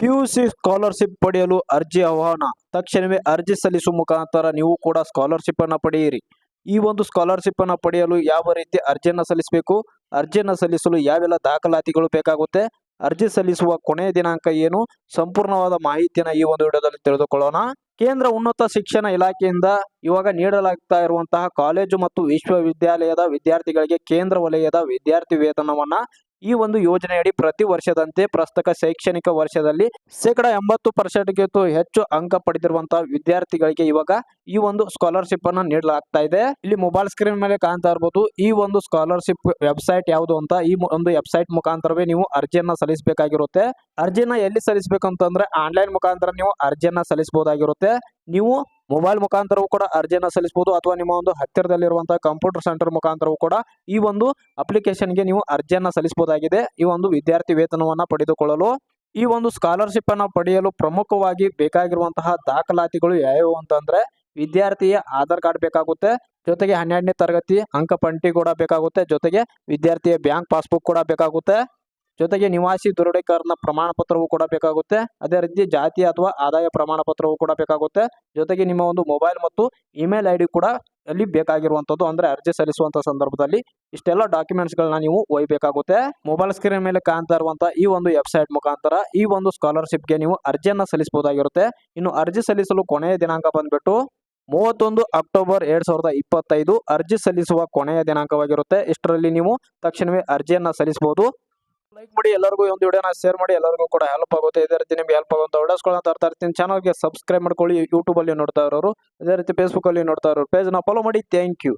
PUC scholarship ಪಡೆಯಲು ಅರ್ಜಿ ಆಹ್ವಾನ. ತಕ್ಷಣವೇ ಅರ್ಜಿ ಸಲ್ಲಿಸುವ ಮುಖಾಂತರ ನೀವು ಕೂಡ ಸ್ಕಾಲರ್ಶಿಪ್ ಅನ್ನು ಪಡೆಯಿರಿ. ಈ ಒಂದು ಸ್ಕಾಲರ್ಶಿಪ್ ಅನ್ನು ಪಡೆಯಲು ಯಾವ ರೀತಿ ಅರ್ಜಿಯನ್ನು ಸಲ್ಲಿಸಬೇಕು, ಅರ್ಜಿಯನ್ನು ಸಲ್ಲಿಸಲು ಯಾವೆಲ್ಲ ದಾಖಲಾತಿಗಳು ಬೇಕಾಗುತ್ತೆ, ಅರ್ಜಿ ಸಲ್ಲಿಸುವ ಕೊನೆಯ ದಿನಾಂಕ ಏನು, ಸಂಪೂರ್ಣವಾದ ಮಾಹಿತಿಯನ್ನ ಈ ಒಂದು ವಿಡಿಯೋದಲ್ಲಿ ತಿಳಿದುಕೊಳ್ಳೋಣ. ಕೇಂದ್ರ ಉನ್ನತ ಶಿಕ್ಷಣ ಇಲಾಖೆಯಿಂದ ಇವಾಗ ನೀಡಲಾಗ್ತಾ ಇರುವಂತಹ ಕಾಲೇಜು ಮತ್ತು ವಿಶ್ವವಿದ್ಯಾಲಯದ ವಿದ್ಯಾರ್ಥಿಗಳಿಗೆ ಕೇಂದ್ರ ವಲಯದ ವಿದ್ಯಾರ್ಥಿ ವೇತನವನ್ನ ಈ ಒಂದು ಯೋಜನೆಯಡಿ ಪ್ರತಿ ವರ್ಷದಂತೆ ಪ್ರಸ್ತುತ ಶೈಕ್ಷಣಿಕ ವರ್ಷದಲ್ಲಿ ಶೇಕಡ ಎಂಬತ್ತು ಪರ್ಸೆಂಟ್ಗಿಂತ ಹೆಚ್ಚು ಅಂಕ ಪಡೆದಿರುವಂತಹ ವಿದ್ಯಾರ್ಥಿಗಳಿಗೆ ಇವಾಗ ಈ ಒಂದು ಸ್ಕಾಲರ್ಶಿಪ್ ಅನ್ನ ನೀಡಲಾಗ್ತಾ ಇದೆ. ಇಲ್ಲಿ ಮೊಬೈಲ್ ಸ್ಕ್ರೀನ್ ಮೇಲೆ ಕಾಣ್ತಾ ಇರಬಹುದು ಈ ಒಂದು ಸ್ಕಾಲರ್ಶಿಪ್ ವೆಬ್ಸೈಟ್ ಯಾವುದು ಅಂತ ಈ ಒಂದು ವೆಬ್ಸೈಟ್ ಮುಖಾಂತರವೇ ನೀವು ಅರ್ಜಿಯನ್ನ ಸಲ್ಲಿಸಬೇಕಾಗಿರುತ್ತೆ. ಅರ್ಜಿಯನ್ನ ಎಲ್ಲಿ ಸಲ್ಲಿಸಬೇಕು ಅಂತಂದ್ರೆ ಆನ್ಲೈನ್ ಮುಖಾಂತರ ನೀವು ಅರ್ಜಿಯನ್ನ ಸಲ್ಲಿಸಬಹುದಾಗಿರುತ್ತೆ. ನೀವು ಮೊಬೈಲ್ ಮುಖಾಂತರವೂ ಕೂಡ ಅರ್ಜಿಯನ್ನು ಸಲ್ಲಿಸಬಹುದು ಅಥವಾ ನಿಮ್ಮ ಒಂದು ಹತ್ತಿರದಲ್ಲಿರುವಂತಹ ಕಂಪ್ಯೂಟರ್ ಸೆಂಟರ್ ಮುಖಾಂತರವೂ ಕೂಡ ಈ ಒಂದು ಅಪ್ಲಿಕೇಶನ್ಗೆ ನೀವು ಅರ್ಜಿಯನ್ನು ಸಲ್ಲಿಸಬಹುದಾಗಿದೆ. ಈ ಒಂದು ವಿದ್ಯಾರ್ಥಿ ವೇತನವನ್ನ ಪಡೆದುಕೊಳ್ಳಲು, ಈ ಒಂದು ಸ್ಕಾಲರ್ಶಿಪ್ ಅನ್ನು ಪಡೆಯಲು ಪ್ರಮುಖವಾಗಿ ಬೇಕಾಗಿರುವಂತಹ ದಾಖಲಾತಿಗಳು ಯಾವ್ಯಾವು ಅಂತಂದ್ರೆ ವಿದ್ಯಾರ್ಥಿಯ ಆಧಾರ್ ಕಾರ್ಡ್ ಬೇಕಾಗುತ್ತೆ, ಜೊತೆಗೆ ಹನ್ನೆರಡನೇ ತರಗತಿ ಅಂಕಪಂಟಿ ಕೂಡ ಬೇಕಾಗುತ್ತೆ, ಜೊತೆಗೆ ವಿದ್ಯಾರ್ಥಿಯ ಬ್ಯಾಂಕ್ ಪಾಸ್ಬುಕ್ ಕೂಡ ಬೇಕಾಗುತ್ತೆ. ಜೊತೆಗೆ ನಿವಾಸಿ ದೃಢೀಕರಣ ಪ್ರಮಾಣ ಪತ್ರವೂ ಕೂಡ ಬೇಕಾಗುತ್ತೆ. ಅದೇ ರೀತಿ ಜಾತಿ ಅಥವಾ ಆದಾಯ ಪ್ರಮಾಣ ಪತ್ರವೂ ಕೂಡ ಬೇಕಾಗುತ್ತೆ. ಜೊತೆಗೆ ನಿಮ್ಮ ಒಂದು ಮೊಬೈಲ್ ಮತ್ತು ಇಮೇಲ್ ಐ ಕೂಡ ಅಲ್ಲಿ ಬೇಕಾಗಿರುವಂಥದ್ದು, ಅಂದ್ರೆ ಅರ್ಜಿ ಸಲ್ಲಿಸುವಂತ ಸಂದರ್ಭದಲ್ಲಿ ಇಷ್ಟೆಲ್ಲ ಡಾಕ್ಯುಮೆಂಟ್ಸ್ ಗಳನ್ನ ನೀವು ಒಯ್ಯಬೇಕಾಗುತ್ತೆ ಮೊಬೈಲ್ ಸ್ಕ್ರೀನ್ ಮೇಲೆ ಕಾಣ್ತಾ ಇರುವಂಥ ಈ ಒಂದು ವೆಬ್ಸೈಟ್ ಮುಖಾಂತರ ಈ ಒಂದು ಸ್ಕಾಲರ್ಶಿಪ್ಗೆ ನೀವು ಅರ್ಜಿಯನ್ನು ಸಲ್ಲಿಸಬಹುದಾಗಿರುತ್ತೆ. ಇನ್ನು ಅರ್ಜಿ ಸಲ್ಲಿಸಲು ಕೊನೆಯ ದಿನಾಂಕ ಬಂದ್ಬಿಟ್ಟು ಮೂವತ್ತೊಂದು ಅಕ್ಟೋಬರ್ ಎರಡ್ ಸಾವಿರದ ಇಪ್ಪತ್ತೈದು ಅರ್ಜಿ ಸಲ್ಲಿಸುವ ಕೊನೆಯ ದಿನಾಂಕವಾಗಿರುತ್ತೆ. ಇಷ್ಟರಲ್ಲಿ ನೀವು ತಕ್ಷಣವೇ ಅರ್ಜಿಯನ್ನು ಸಲ್ಲಿಸಬಹುದು. ಲೈಕ್ ಮಾಡಿ ಎಲ್ಲರಿಗೂ ಒಂದು ವಿಡಿಯೋನ ಶೇರ್ ಮಾಡಿ ಎಲ್ಲರಿಗೂ ಕೂಡ ಹೆಲ್ಪ್ ಆಗುತ್ತೆ. ಇದೇ ರೀತಿ ನಿಮ್ಗೆ ಹೆಲ್ಪ್ ಆಗುವಂತ ವಿಡಿಯೋಸ್ಗಳನ್ನ ತರ್ತಾ ಇರ್ತೀನಿ. ಚಾನಲ್ಗೆ ಸಬ್ಸ್ಕ್ರೈಬ್ ಮಾಡ್ಕೊಳ್ಳಿ. ಯೂಟ್ಯೂಬಲ್ಲಿ ನೋಡ್ತಾ ಇರೋರು. ಅದೇ ರೀತಿ ಫೇಸ್ಬುಕ್ಕಲ್ಲಿ ನೋಡ್ತಾ ಇರೋರು. ಪೇಜ್ನ ಫಾಲೋ ಮಾಡಿ. Thank you